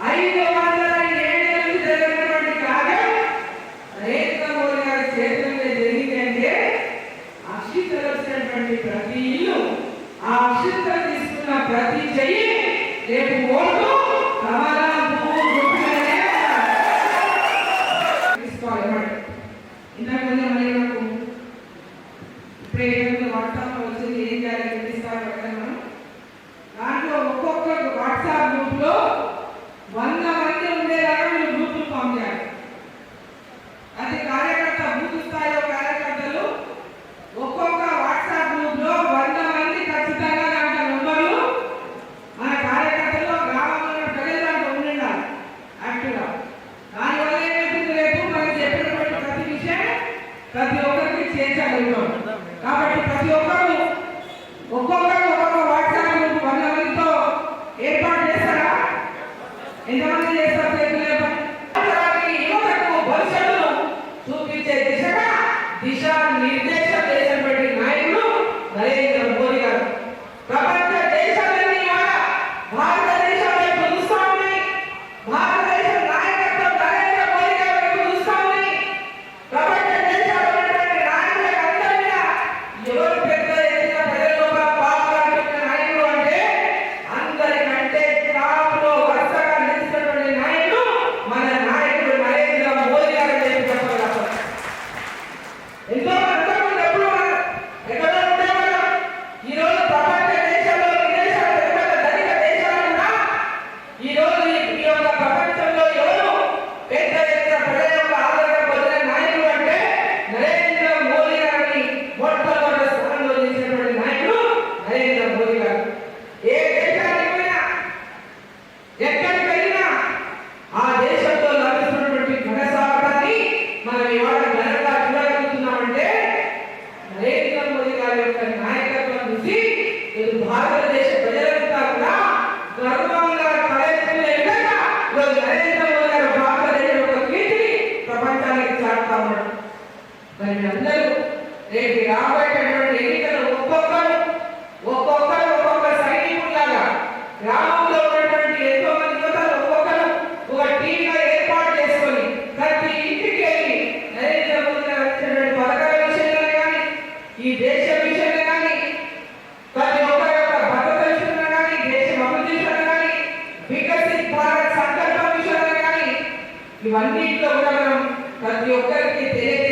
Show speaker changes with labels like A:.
A: ¡Ay, no! ప్రతి ఒక్కరికి చేర్చగలుగుతాం. కాబట్టి ప్రతి ఒక్కరు ఒక్కొక్కరు ఒక్కొక్క వాట్సాప్ గ్రూప్ వంద మందితో ఏర్పాటు చేస్తారా? ఎంతమంది చేస్తారు మరి అందరూ రేపు రాబోయేటటువంటి ఎన్నికలు ఒక్కొక్కరు ఒక్కొక్కరు ఒక్కొక్క సైనికులాగా గ్రామంలో ఉన్నటువంటి ఎంతో మంది యువతలు ఒక్కొక్కరు ఒక టీంగా ఏర్పాటు చేసుకొని ప్రతి ఇంటికి వెళ్ళి నరేంద్ర మోదీ గారు పథకాల విషయంలో కానీ ఈ దేశ విషయంలో కానీ ప్రతి ఒక్కరి యొక్క భద్రత విషయంలో కానీ దేశం అభివృద్ధి విషయంలో కానీ వికసిత్ భారత్ సంకల్పం విషయంలో కానీ ఇవన్నీ కూడా మనం ప్రతి ఒక్కరికి తెలియ